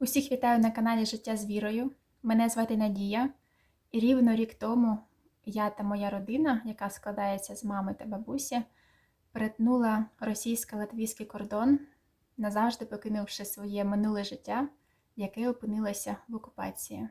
Усіх вітаю на каналі Життя з вірою. Мене звати Надія, і рівно рік тому я та моя родина, яка складається з мами та бабусі, перетнула російсько-латвійський кордон, назавжди покинувши своє минуле життя, яке опинилося в окупації.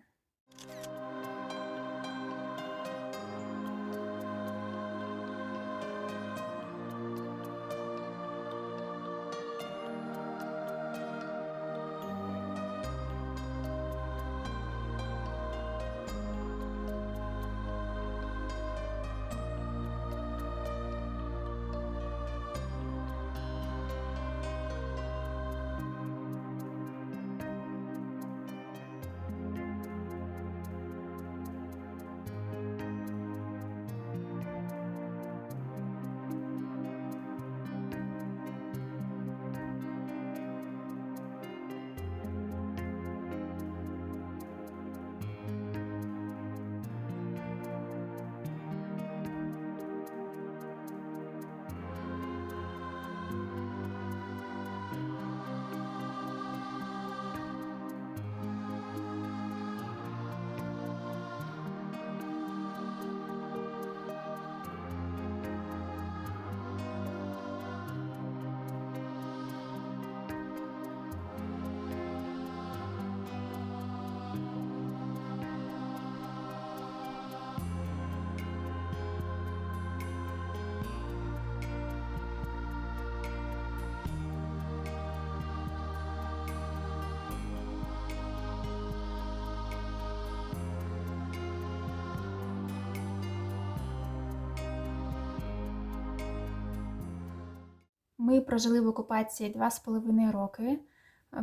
Ми прожили в окупації два з половиною роки.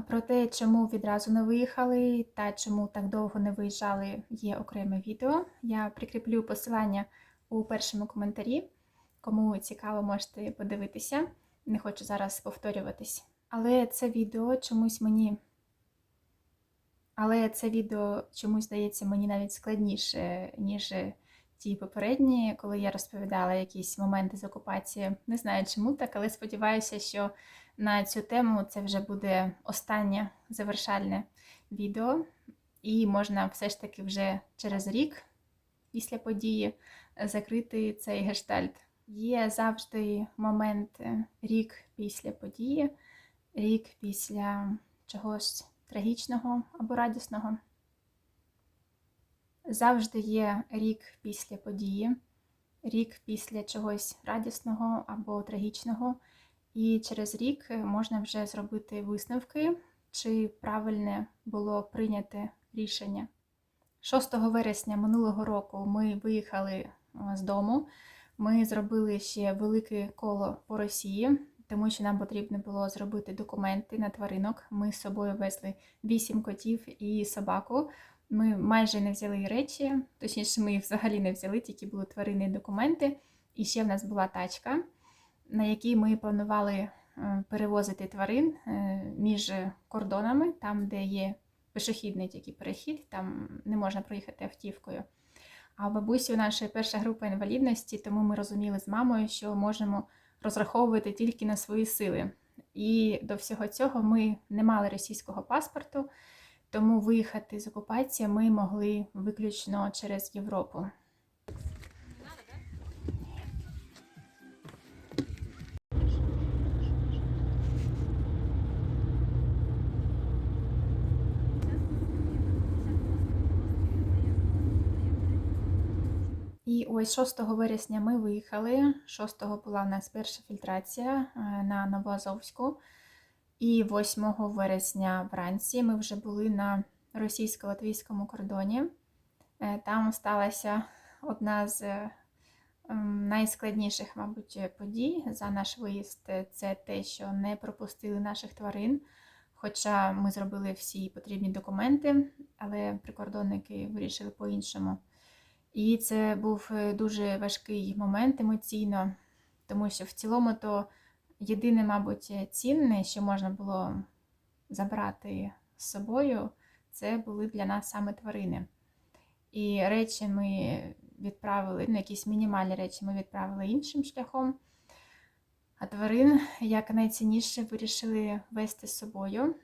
Про те, чому відразу не виїхали та чому так довго не виїжджали, є окреме відео. Я прикріплю посилання у першому коментарі. Кому цікаво, можете подивитися. Не хочу зараз повторюватись. Але це відео чомусь мені. Але це відео чомусь здається мені навіть складніше, ніж ті попередні, коли я розповідала якісь моменти з окупації. Не знаю чому так, але сподіваюся, що на цю тему це вже буде останнє завершальне відео, і можна все ж таки вже через рік після події закрити цей гештальт. Є завжди момент рік після події, рік після чогось трагічного або радісного. Завжди є рік після події, рік після чогось радісного або трагічного, і через рік можна вже зробити висновки, чи правильне було прийняте рішення. 6 вересня минулого року ми виїхали з дому. Ми зробили ще велике коло по Росії, тому що нам потрібно було зробити документи на тваринок. Ми з собою везли 8 котів і собаку. Ми майже не взяли речі, точніше, ми їх взагалі не взяли, тільки були тварини і документи. І ще в нас була тачка, на якій ми планували перевозити тварин між кордонами, там, де є пішохідний тільки перехід, там не можна проїхати автівкою. А у бабусі у нашої перша група інвалідності, тому ми розуміли з мамою, що можемо розраховувати тільки на свої сили. І до всього цього ми не мали російського паспорту. Тому виїхати з окупації ми могли виключно через Європу. І ось 6 вересня ми виїхали. 6 була в нас перша фільтрація е, на Новоазовську. І 8 вересня вранці ми вже були на російсько-латвійському кордоні. Е, там сталася одна з ем, найскладніших, мабуть, подій за наш виїзд це те, що не пропустили наших тварин. Хоча ми зробили всі потрібні документи, але прикордонники вирішили по-іншому. І це був е, дуже важкий момент емоційно, тому що в цілому то єдине, мабуть, цінне, що можна було забрати з собою, це були для нас саме тварини. І речі ми відправили, ну, якісь мінімальні речі ми відправили іншим шляхом. А тварин, як найцінніше, вирішили вести з собою.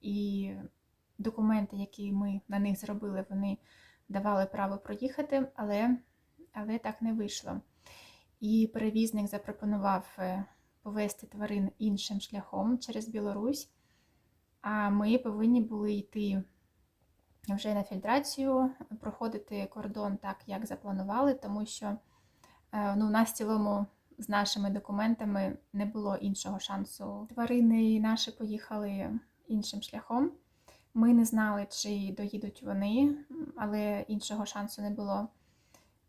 І документи, які ми на них зробили, вони давали право проїхати, але, але так не вийшло. І перевізник запропонував повезти тварин іншим шляхом через Білорусь. А ми повинні були йти вже на фільтрацію, проходити кордон так, як запланували, тому що е, ну, у нас в цілому з нашими документами не було іншого шансу. Тварини наші поїхали іншим шляхом. Ми не знали, чи доїдуть вони, але іншого шансу не було.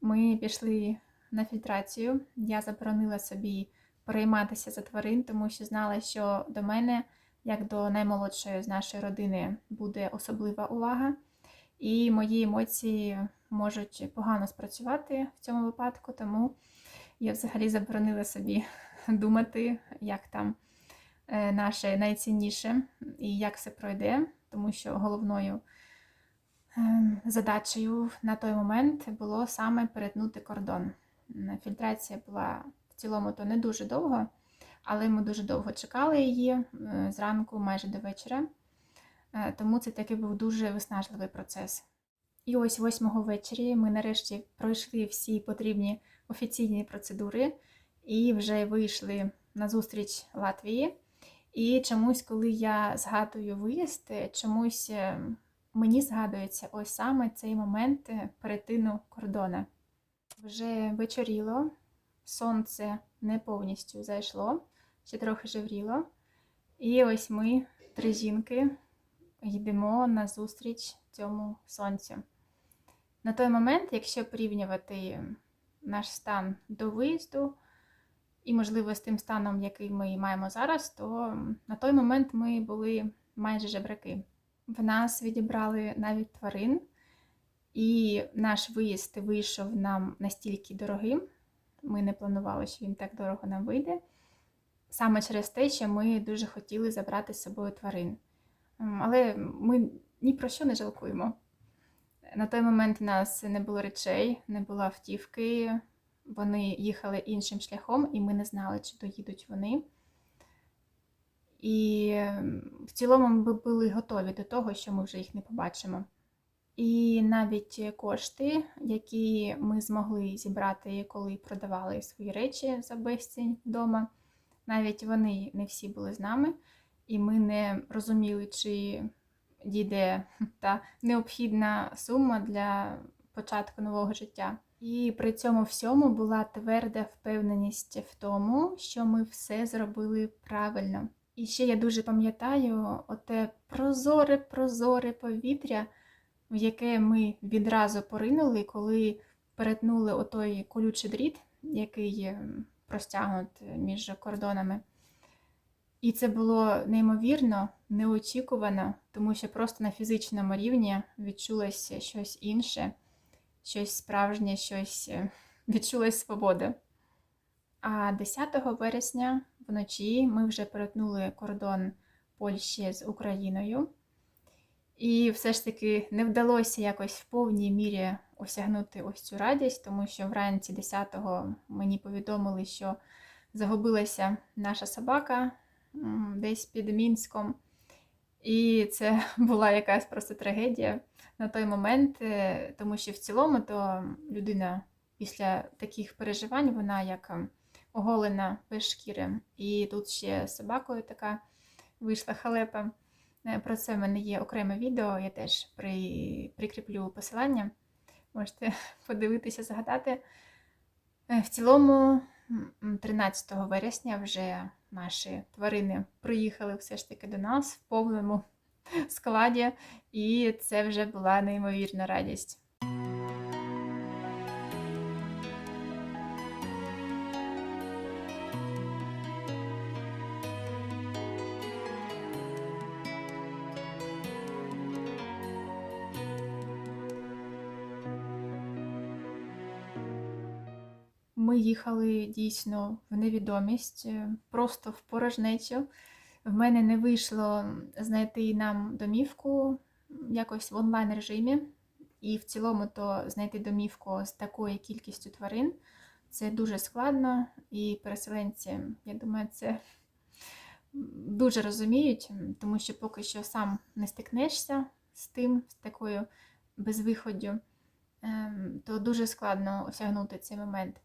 Ми пішли на фільтрацію. Я заборонила собі перейматися за тварин, тому що знала, що до мене, як до наймолодшої з нашої родини, буде особлива увага, і мої емоції можуть погано спрацювати в цьому випадку, тому я взагалі заборонила собі думати, як там е, наше найцінніше і як все пройде, тому що головною ем, задачею на той момент було саме перетнути кордон. Фільтрація була цілому то не дуже довго, але ми дуже довго чекали її е, зранку майже до вечора. Е, Тому це такий був дуже виснажливий процес. І ось восьмого ввечері ми нарешті пройшли всі потрібні офіційні процедури і вже вийшли на зустріч Латвії. І чомусь, коли я згадую виїзд, чомусь е, мені згадується ось саме цей момент перетину кордона. Вже вечоріло, сонце не повністю зайшло, ще трохи жевріло. І ось ми, три жінки, йдемо на зустріч цьому сонцю. На той момент, якщо порівнювати наш стан до виїзду, і, можливо, з тим станом, який ми маємо зараз, то на той момент ми були майже жебраки. В нас відібрали навіть тварин, і наш виїзд вийшов нам настільки дорогим. Ми не планували, що він так дорого нам вийде. Саме через те, що ми дуже хотіли забрати з собою тварин. Але ми ні про що не жалкуємо. На той момент у нас не було речей, не було автівки. Вони їхали іншим шляхом, і ми не знали, чи доїдуть вони. І в цілому ми були готові до того, що ми вже їх не побачимо. І навіть кошти, які ми змогли зібрати, коли продавали свої речі за безцінь вдома, навіть вони не всі були з нами, і ми не розуміли, чи дійде та необхідна сума для початку нового життя. І при цьому всьому була тверда впевненість в тому, що ми все зробили правильно. І ще я дуже пам'ятаю оте прозоре, прозоре повітря, в яке ми відразу поринули, коли перетнули отой колючий дріт, який ем, простягнут між кордонами. І це було неймовірно, неочікувано, тому що просто на фізичному рівні відчулося щось інше, щось справжнє, щось е, відчулась свобода. А 10 вересня вночі ми вже перетнули кордон Польщі з Україною. І все ж таки не вдалося якось в повній мірі осягнути ось цю радість, тому що вранці 10-го мені повідомили, що загубилася наша собака десь під Мінськом. І це була якась просто трагедія на той момент, е, тому що в цілому то людина після таких переживань, вона як оголена без шкіри. І тут ще собакою така вийшла халепа. Е, Про це в мене є окреме відео, я теж при... прикріплю посилання. Можете подивитися, згадати. Е, В цілому, 13 вересня вже наші тварини приїхали все ж таки до нас в повному складі, і це вже була неймовірна радість. Їхали дійсно в невідомість, е, просто в порожнечу. В мене не вийшло знайти нам домівку якось в онлайн режимі. І в цілому то знайти домівку з такою кількістю тварин це дуже складно. І переселенці, я думаю, це дуже розуміють, тому що поки що сам не стикнешся з тим, з такою безвиходдю, ем, то дуже складно осягнути цей момент.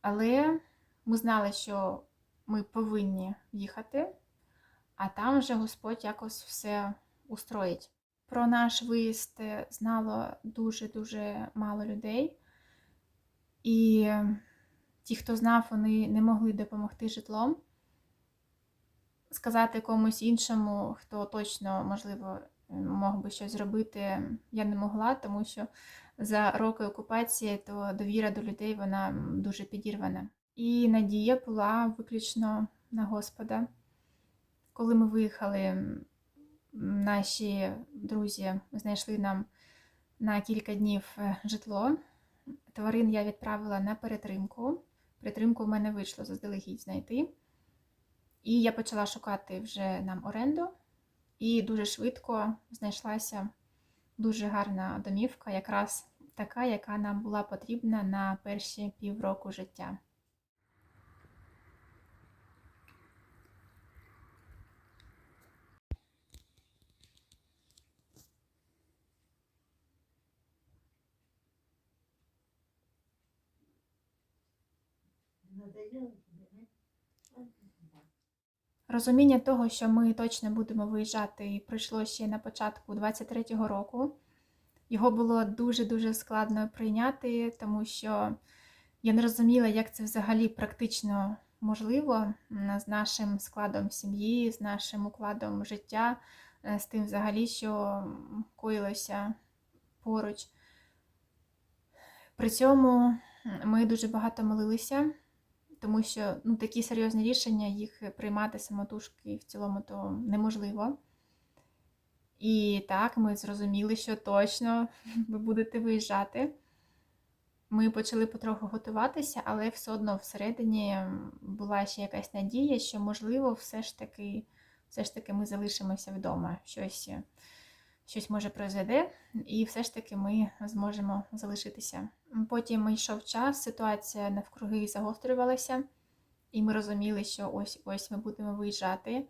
Але ми знали, що ми повинні їхати, а там вже Господь якось все устроїть. Про наш виїзд е, знало дуже-дуже мало людей. І ті, хто знав, вони не могли допомогти житлом. Сказати комусь іншому, хто точно, можливо, мог би щось зробити, я не могла, тому що за роки окупації то довіра до людей вона дуже підірвана. І надія була виключно на Господа. Коли ми виїхали, наші друзі знайшли нам на кілька днів е, житло. Тварин я відправила на перетримку. Перетримку в мене вийшло заздалегідь знайти. І я почала шукати вже нам оренду, і дуже швидко знайшлася дуже гарна домівка, якраз така, яка нам була потрібна на перші півроку життя. Розуміння того, що ми точно будемо виїжджати, прийшло ще на початку 23-го року. Його було дуже-дуже складно прийняти, тому що я не розуміла, як це взагалі практично можливо з нашим складом сім'ї, з нашим укладом життя, е, з тим взагалі, що коїлося поруч. При цьому ми дуже багато молилися тому що ну, такі серйозні рішення їх приймати самотужки в цілому то неможливо. І так, ми зрозуміли, що точно ви будете виїжджати. Ми почали потроху готуватися, але все одно всередині була ще якась надія, що, можливо, все ж таки все ж таки ми залишимося вдома. Щось щось може произойде, і все ж таки ми зможемо залишитися. Потім йшов час, ситуація навкруги загострювалася, і ми розуміли, що ось ось ми будемо виїжджати.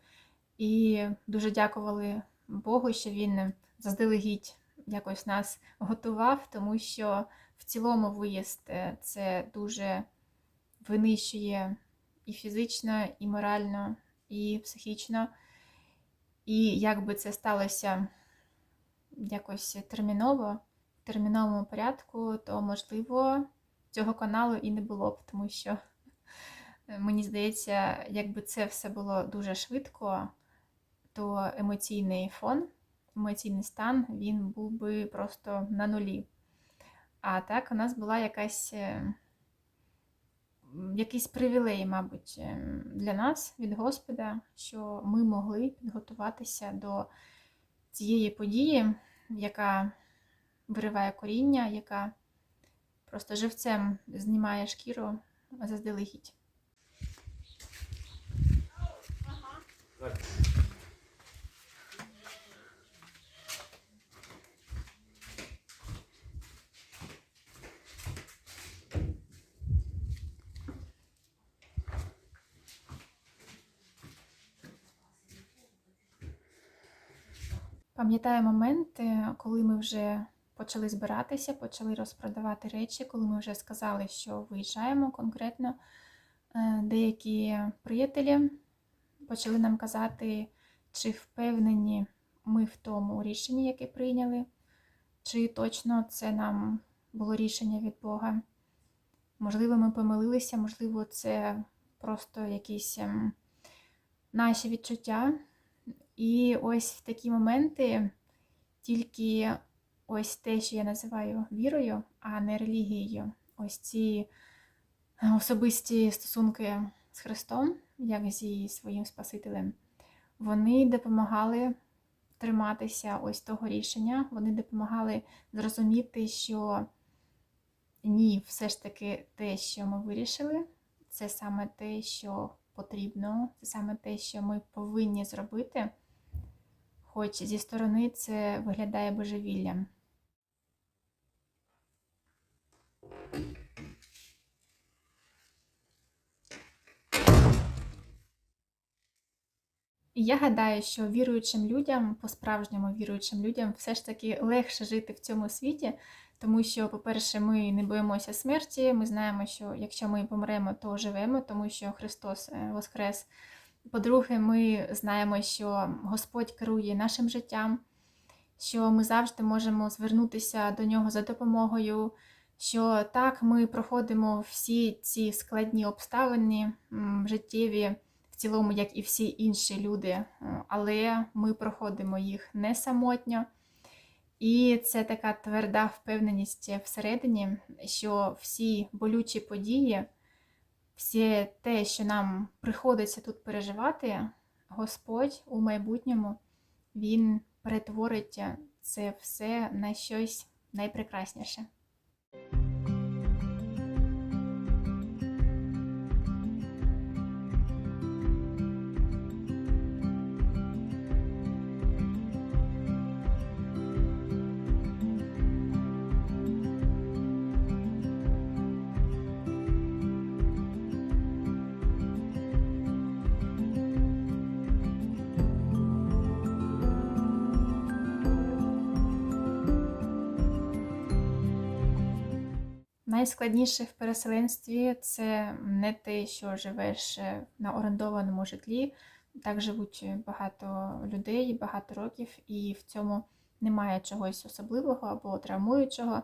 І дуже дякували Богу, що він заздалегідь якось нас готував, тому що в цілому виїзд е, це дуже винищує і фізично, і морально, і психічно. І як би це сталося якось терміново, в терміновому порядку, то, можливо, цього каналу і не було б, тому що, е, мені здається, якби це все було дуже швидко, то емоційний фон, емоційний стан він був би просто на нулі. А так, у нас була якась. Е, якийсь привілей, мабуть, е, для нас від Господа, що ми могли підготуватися до цієї події, яка вириває коріння, яка просто живцем знімає шкіру заздалегідь. Пам'ятаю моменти, коли ми вже почали збиратися, почали розпродавати речі, коли ми вже сказали, що виїжджаємо конкретно. Е, деякі приятелі почали нам казати, чи впевнені ми в тому рішенні, яке прийняли, чи точно це нам було рішення від Бога. Можливо, ми помилилися, можливо, це просто якісь ем, наші відчуття. І ось в такі моменти тільки ось те, що я називаю вірою, а не релігією. Ось ці особисті стосунки з Христом, як зі своїм Спасителем, вони допомагали триматися ось того рішення, вони допомагали зрозуміти, що ні, все ж таки те, що ми вирішили, це саме те, що потрібно, це саме те, що ми повинні зробити хоч зі сторони це виглядає божевіллям. Я гадаю, що віруючим людям, по-справжньому віруючим людям, все ж таки легше жити в цьому світі, тому що, по-перше, ми не боїмося смерті. Ми знаємо, що якщо ми помремо, то живемо, тому що Христос е, Воскрес. По-друге, ми знаємо, що Господь керує нашим життям, що ми завжди можемо звернутися до нього за допомогою. Що так, ми проходимо всі ці складні обставини життєві в цілому, як і всі інші люди, е, але ми проходимо їх не самотньо. І це така тверда впевненість всередині, що всі болючі події, все те, що нам приходиться тут переживати, Господь у майбутньому Він перетворить це все на щось найпрекрасніше. Найскладніше в переселенстві це не те, що живеш е, на орендованому житлі. Так живуть багато людей, багато років, і в цьому немає чогось особливого або травмуючого.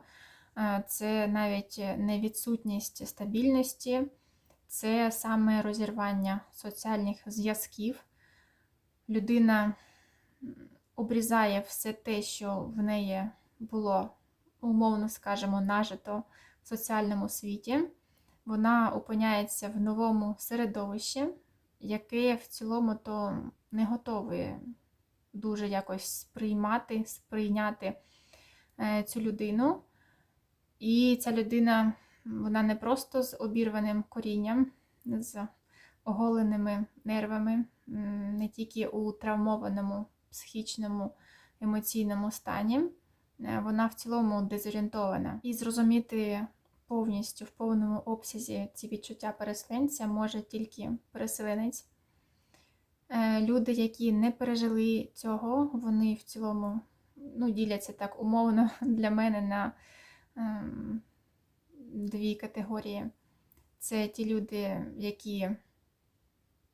Е, Це навіть не відсутність стабільності, це саме розірвання соціальних зв'язків. Людина обрізає все те, що в неї було, умовно скажемо, нажито соціальному світі. Вона опиняється в новому середовищі, яке в цілому то не готове дуже якось сприймати, сприйняти е, цю людину. І ця людина, вона не просто з обірваним корінням, з оголеними нервами, не тільки у травмованому психічному емоційному стані, вона в цілому дезорієнтована. І зрозуміти повністю в повному обсязі ці відчуття переселенця може тільки переселенець. Е, Люди, які не пережили цього, вони в цілому ну, діляться так умовно для мене на ем, дві категорії. Це ті люди, які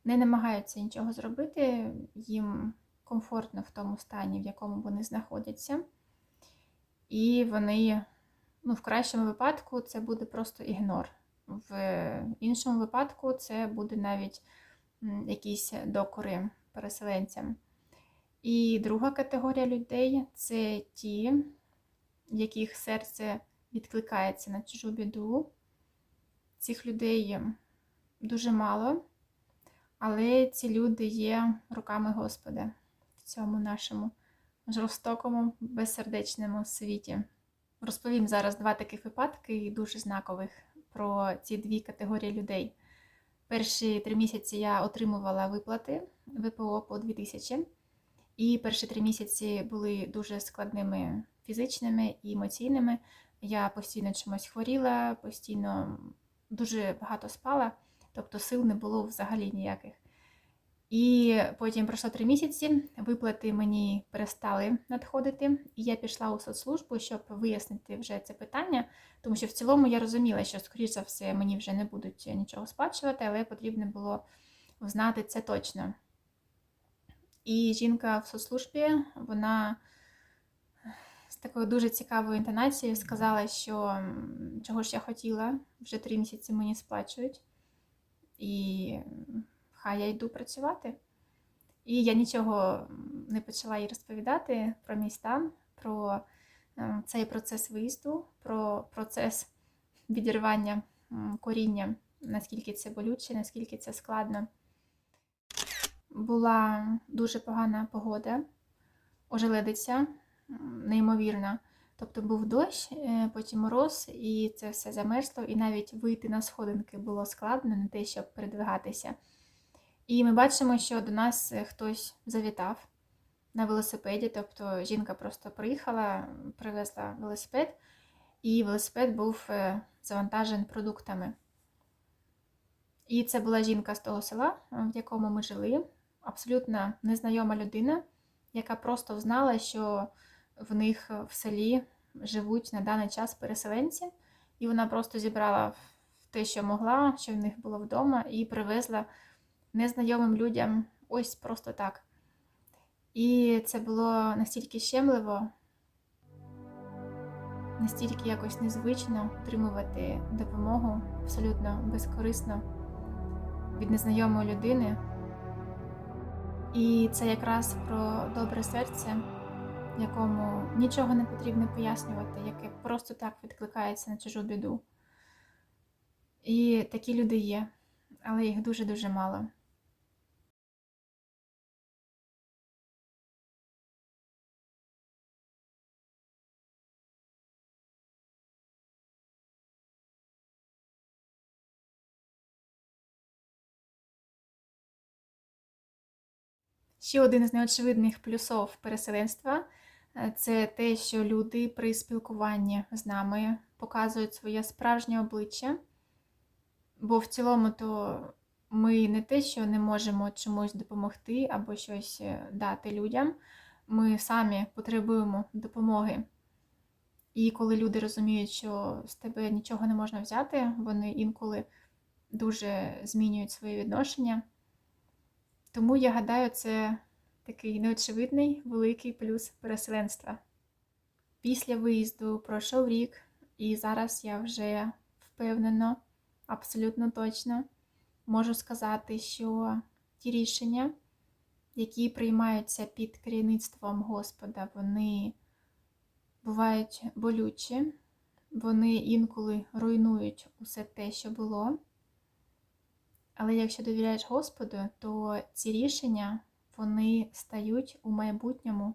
не намагаються нічого зробити, їм комфортно в тому стані, в якому вони знаходяться. І вони, ну, в кращому випадку, це буде просто ігнор. В іншому випадку це буде навіть якісь докори переселенцям. І друга категорія людей це ті, яких серце відкликається на чужу біду. Цих людей дуже мало, але ці люди є руками Господа в цьому нашому жорстокому, безсердечному світі. Розповім зараз два таких випадки, дуже знакових, про ці дві категорії людей. Перші три місяці я отримувала виплати ВПО по 2000, і перші три місяці були дуже складними фізичними і емоційними. Я постійно чимось хворіла, постійно дуже багато спала, тобто сил не було взагалі ніяких. І потім пройшло три місяці, виплати мені перестали надходити, і я пішла у соцслужбу, щоб вияснити вже це питання, тому що в цілому я розуміла, що, скоріш за все, мені вже не будуть нічого сплачувати, але потрібно було знати це точно. І жінка в соцслужбі, вона з такою дуже цікавою інтонацією сказала, що чого ж я хотіла, вже три місяці мені сплачують. І хай я йду працювати. І я нічого не почала їй розповідати про мій стан, про е, цей процес виїзду, про процес відірвання коріння, наскільки це болюче, наскільки це складно. Була дуже погана погода, ожеледиця, неймовірна. Тобто був дощ, е, потім мороз, і це все замерзло, і навіть вийти на сходинки було складно, не те, щоб передвигатися. І ми бачимо, що до нас е, хтось завітав на велосипеді. Тобто жінка просто приїхала, привезла велосипед, і велосипед був е, завантажений продуктами. І це була жінка з того села, е, в якому ми жили. абсолютно незнайома людина, яка просто знала, що в них в селі живуть на даний час переселенці, і вона просто зібрала те, що могла, що в них було вдома, і привезла незнайомим людям ось просто так. І це було настільки щемливо, настільки якось незвично отримувати допомогу абсолютно безкорисно від незнайомої людини. І це якраз про добре серце, якому нічого не потрібно пояснювати, яке просто так відкликається на чужу біду. І такі люди є, але їх дуже-дуже мало. Ще один з неочевидних плюсов переселенства е, це те, що люди при спілкуванні з нами показують своє справжнє обличчя. Бо в цілому, то ми не те, що не можемо чомусь допомогти або щось е, дати людям, ми самі потребуємо допомоги. І коли люди розуміють, що з тебе нічого не можна взяти, вони інколи дуже змінюють свої відношення. Тому я гадаю, це такий неочевидний великий плюс переселенства. Після виїзду пройшов рік, і зараз я вже впевнено, абсолютно точно можу сказати, що ті рішення, які приймаються під керівництвом Господа, вони бувають болючі, вони інколи руйнують усе те, що було. Але якщо довіряєш Господу, то ці рішення вони стають у майбутньому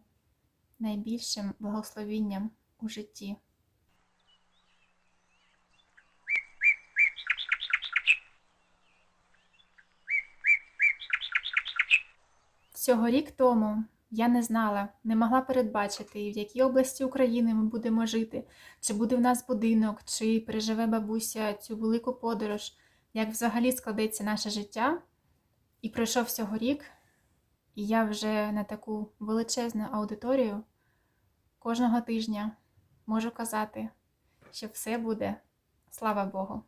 найбільшим благословінням у житті. Всього рік тому я не знала, не могла передбачити, в якій області України ми будемо жити, чи буде в нас будинок, чи переживе бабуся цю велику подорож як взагалі складеться наше життя. І пройшов всього рік, і я вже на таку величезну аудиторію кожного тижня можу казати, що все буде, слава Богу.